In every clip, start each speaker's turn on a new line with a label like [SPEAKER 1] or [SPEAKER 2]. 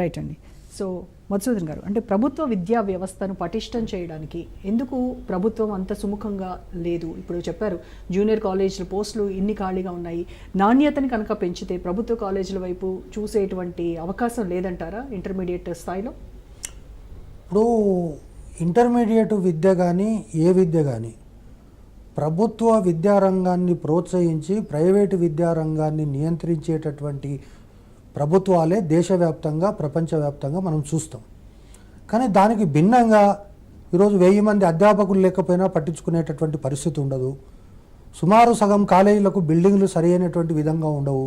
[SPEAKER 1] Right అండి. So Madhusudan గారు అంటే ప్రభుత్వ విద్యా వ్యవస్థను పటిష్టం చేయడానికి ఎందుకు ప్రభుత్వం అంత సుముఖంగా లేదు? ఇప్పుడు చెప్పారు జూనియర్ కాలేజీల పోస్టులు ఇన్ని ఖాళీగా ఉన్నాయి. నాణ్యతని కనుక పెంచితే ప్రభుత్వ కాలేజీల వైపు చూసేటువంటి అవకాశం లేదంటారా ఇంటర్మీడియట్ స్థాయిలో?
[SPEAKER 2] ఇప్పుడు ఇంటర్మీడియట్ విద్య కానీ ఏ విద్య కానీ ప్రభుత్వ విద్యారంగాన్ని ప్రోత్సహించి ప్రైవేటు విద్యారంగాన్ని నియంత్రించేటటువంటి ప్రభుత్వాలే దేశవ్యాప్తంగా ప్రపంచవ్యాప్తంగా మనం చూస్తాం. కానీ దానికి భిన్నంగా ఈరోజు వెయ్యి మంది అధ్యాపకులు లేకపోయినా పట్టించుకునేటటువంటి పరిస్థితి ఉండదు. సుమారు సగం కాలేజీలకు బిల్డింగ్లు సరైనటువంటి విధంగా ఉండవు.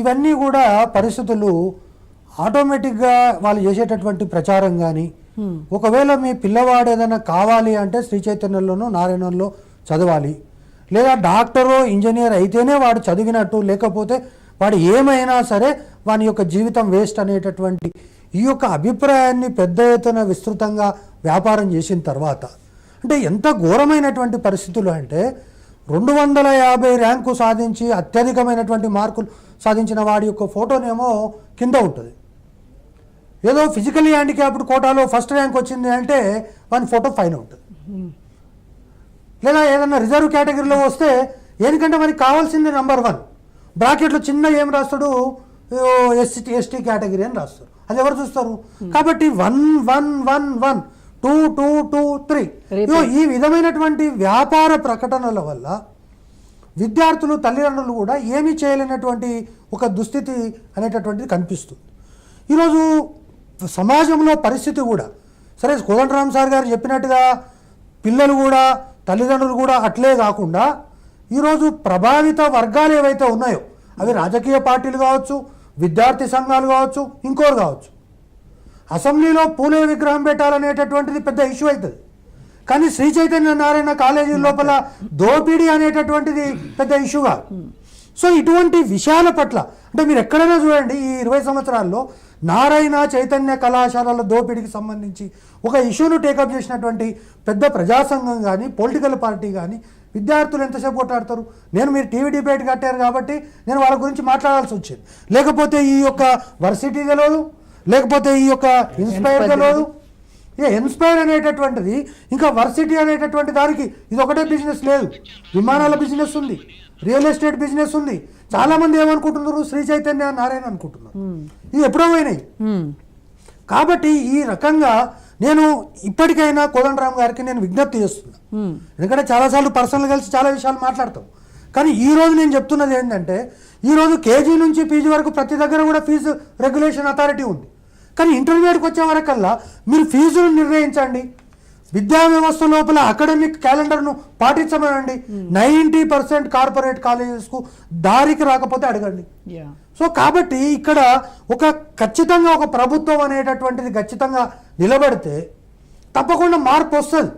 [SPEAKER 2] ఇవన్నీ కూడా పరిస్థితులు ఆటోమేటిక్గా వాళ్ళు చేసేటటువంటి ప్రచారం కానీ ఒకవేళ మీ పిల్లవాడు ఏదైనా కావాలి అంటే శ్రీ చైతన్యంలోనూ నారాయణంలో చదవాలి. లేదా డాక్టరో ఇంజనీర్ అయితేనే వాడు చదివినట్టు లేకపోతే వాడు ఏమైనా సరే వాని యొక్క జీవితం వేస్ట్ అనేటటువంటి ఈ యొక్క అభిప్రాయాన్ని పెద్ద ఎత్తున విస్తృతంగా వ్యాపారం చేసిన తర్వాత అంటే ఎంత ఘోరమైనటువంటి పరిస్థితులు అంటే రెండు వందల యాభై ర్యాంకు సాధించి అత్యధికమైనటువంటి మార్కులు సాధించిన వాడి యొక్క ఫోటోనేమో కింద ఉంటుంది. ఏదో ఫిజికలీ హ్యాండిక్యాప్డ్ కోటాలో ఫస్ట్ ర్యాంక్ వచ్చింది అంటే వాని ఫోటో పైన ఉంటుంది. లేదా ఏదన్నా రిజర్వ్ కేటగిరీలో వస్తే ఎందుకంటే మనకి కావాల్సింది నెంబర్ వన్ బ్రాకెట్లో చిన్న ఏం రాస్తాడు? ఎస్టీ ఎస్టీ కేటగిరీ అని రాస్తారు అది ఎవరు చూస్తారు? కాబట్టి one one one one two two two three. ఈ విధమైనటువంటి వ్యాపార ప్రకటనల వల్ల విద్యార్థులు తల్లిదండ్రులు కూడా ఏమీ చేయలేనటువంటి ఒక దుస్థితి అనేటటువంటిది కనిపిస్తుంది. ఈరోజు సమాజంలో పరిస్థితి కూడా సరే కోదండరామ్ సార్ గారు చెప్పినట్టుగా పిల్లలు కూడా తల్లిదండ్రులు కూడా అట్లే కాకుండా ఈరోజు ప్రభావిత వర్గాలు ఏవైతే ఉన్నాయో అవి రాజకీయ పార్టీలు కావచ్చు విద్యార్థి సంఘాలు కావచ్చు ఇంకోరు కావచ్చు. అసెంబ్లీలో పూలే విగ్రహం పెట్టాలనేటటువంటిది పెద్ద ఇష్యూ అవుతుంది. కానీ శ్రీ చైతన్య నారాయణ కాలేజీ లోపల దోపిడీ అనేటటువంటిది పెద్ద ఇష్యూగా సో ఇటువంటి విషయాల పట్ల అంటే మీరు ఎక్కడైనా చూడండి ఈ ఇరవై సంవత్సరాల్లో నారాయణ చైతన్య కళాశాలల దోపిడీకి సంబంధించి ఒక ఇష్యూను టేకప్ చేసినటువంటి పెద్ద ప్రజాసంఘం కానీ పొలిటికల్ పార్టీ కానీ విద్యార్థులు ఎంతసేపు కొట్లాడతారు? నేను మీరు టీవీ డిబేట్ కట్టారు కాబట్టి నేను వాళ్ళ గురించి మాట్లాడాల్సి వచ్చింది. లేకపోతే ఈ యొక్క వర్సిటీ తెలియదు? లేకపోతే ఈ యొక్క ఇన్స్పైర్ తెలియదు? ఇక ఇన్స్పైర్ అనేటటువంటిది ఇంకా వర్సిటీ అనేటటువంటి దానికి ఇది ఒకటే బిజినెస్ లేదు. విమానాల బిజినెస్ ఉంది. రియల్ ఎస్టేట్ బిజినెస్ ఉంది. చాలా మంది ఏమనుకుంటున్నారు? శ్రీ చైతన్య నారాయణ అనుకుంటున్నారు. ఇది ఎప్పుడో పోయినాయి. కాబట్టి ఈ రకంగా నేను ఇప్పటికైనా కోదండరామ్ గారికి నేను విజ్ఞప్తి చేస్తున్నా. ఎందుకంటే చాలాసార్లు పర్సనల్ కలిసి చాలా విషయాలు మాట్లాడతాం. కానీ ఈ రోజు నేను చెప్తున్నది ఏంటంటే ఈ రోజు కేజీ నుంచి పీజీ వరకు ప్రతి దగ్గర కూడా ఫీజు రెగ్యులేషన్ అథారిటీ ఉంది. కానీ ఇంటర్మీడియట్కి వచ్చే వరకల్లా మీరు ఫీజును నిర్ణయించండి. విద్యా వ్యవస్థ లోపల అకాడమిక్ క్యాలెండర్ను పాటించమనండి. నైంటీ పర్సెంట్ కార్పొరేట్ కాలేజెస్కు దారికి రాకపోతే అడగండి. సో కాబట్టి ఇక్కడ ఒక ఖచ్చితంగా ఒక ప్రభుత్వం అనేటటువంటిది ఖచ్చితంగా నిలబడితే తప్పకుండా మార్పు వస్తుంది.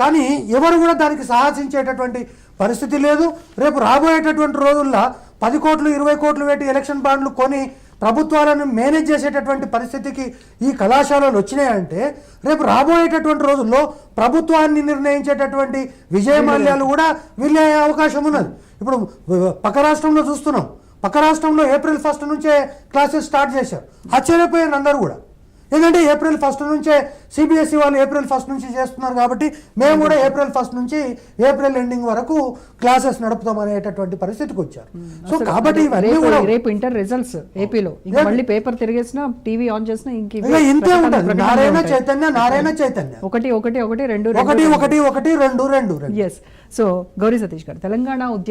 [SPEAKER 2] కానీ ఎవరు కూడా దానికి సాహసించేటటువంటి పరిస్థితి లేదు. రేపు రాబోయేటటువంటి రోజుల్లో పది కోట్లు ఇరవై కోట్లు పెట్టి ఎలక్షన్ బాండ్లు కొని ప్రభుత్వాలను మేనేజ్ చేసేటటువంటి పరిస్థితికి ఈ కళాశాలలు వచ్చినాయంటే రేపు రాబోయేటటువంటి రోజుల్లో ప్రభుత్వాన్ని నిర్ణయించేటటువంటి విజయమాల్యాలు కూడా వీళ్ళే అవకాశం ఉన్నది. ఇప్పుడు పక్క రాష్ట్రంలో చూస్తున్నాం. పక్క రాష్ట్రంలో ఏప్రిల్ ఫస్ట్ నుంచే క్లాసెస్ స్టార్ట్ చేశారు. ఆశ్చర్యపోయారు అందరూ కూడా. ఎందుకంటే ఏప్రిల్ ఫస్ట్ నుంచే సిబిఎస్ఈ వాళ్ళు ఏప్రిల్ ఫస్ట్ నుంచి చేస్తున్నారు కాబట్టి మేము కూడా ఏప్రిల్ ఫస్ట్ నుంచి ఏప్రిల్ ఎండింగ్ వరకు క్లాసెస్ నడుపుతాం అనేటటువంటి పరిస్థితికి వచ్చారు. సో కాబట్టి
[SPEAKER 1] రేపు-
[SPEAKER 2] ఇవన్నీ
[SPEAKER 1] రేపు
[SPEAKER 2] కూడా
[SPEAKER 1] రేపు ఇంటర్ రిజల్ట్స్ ఏపీలో ఇంకా మళ్ళీ పేపర్ తిరిగేసినా టీవీ ఆన్ చేసినా ఇంక
[SPEAKER 2] ఇంతే ఉంటుంది. నారాయణ. చైతన్య నారాయణ చైతన్య.
[SPEAKER 1] ఒకటి ఒకటి ఒకటి రెండు
[SPEAKER 2] ఒకటి ఒకటి ఒకటి రెండు రెండు. రెండు
[SPEAKER 1] ఎస్ సో గౌరీ సతీష్ గారు తెలంగాణ ఉద్యమ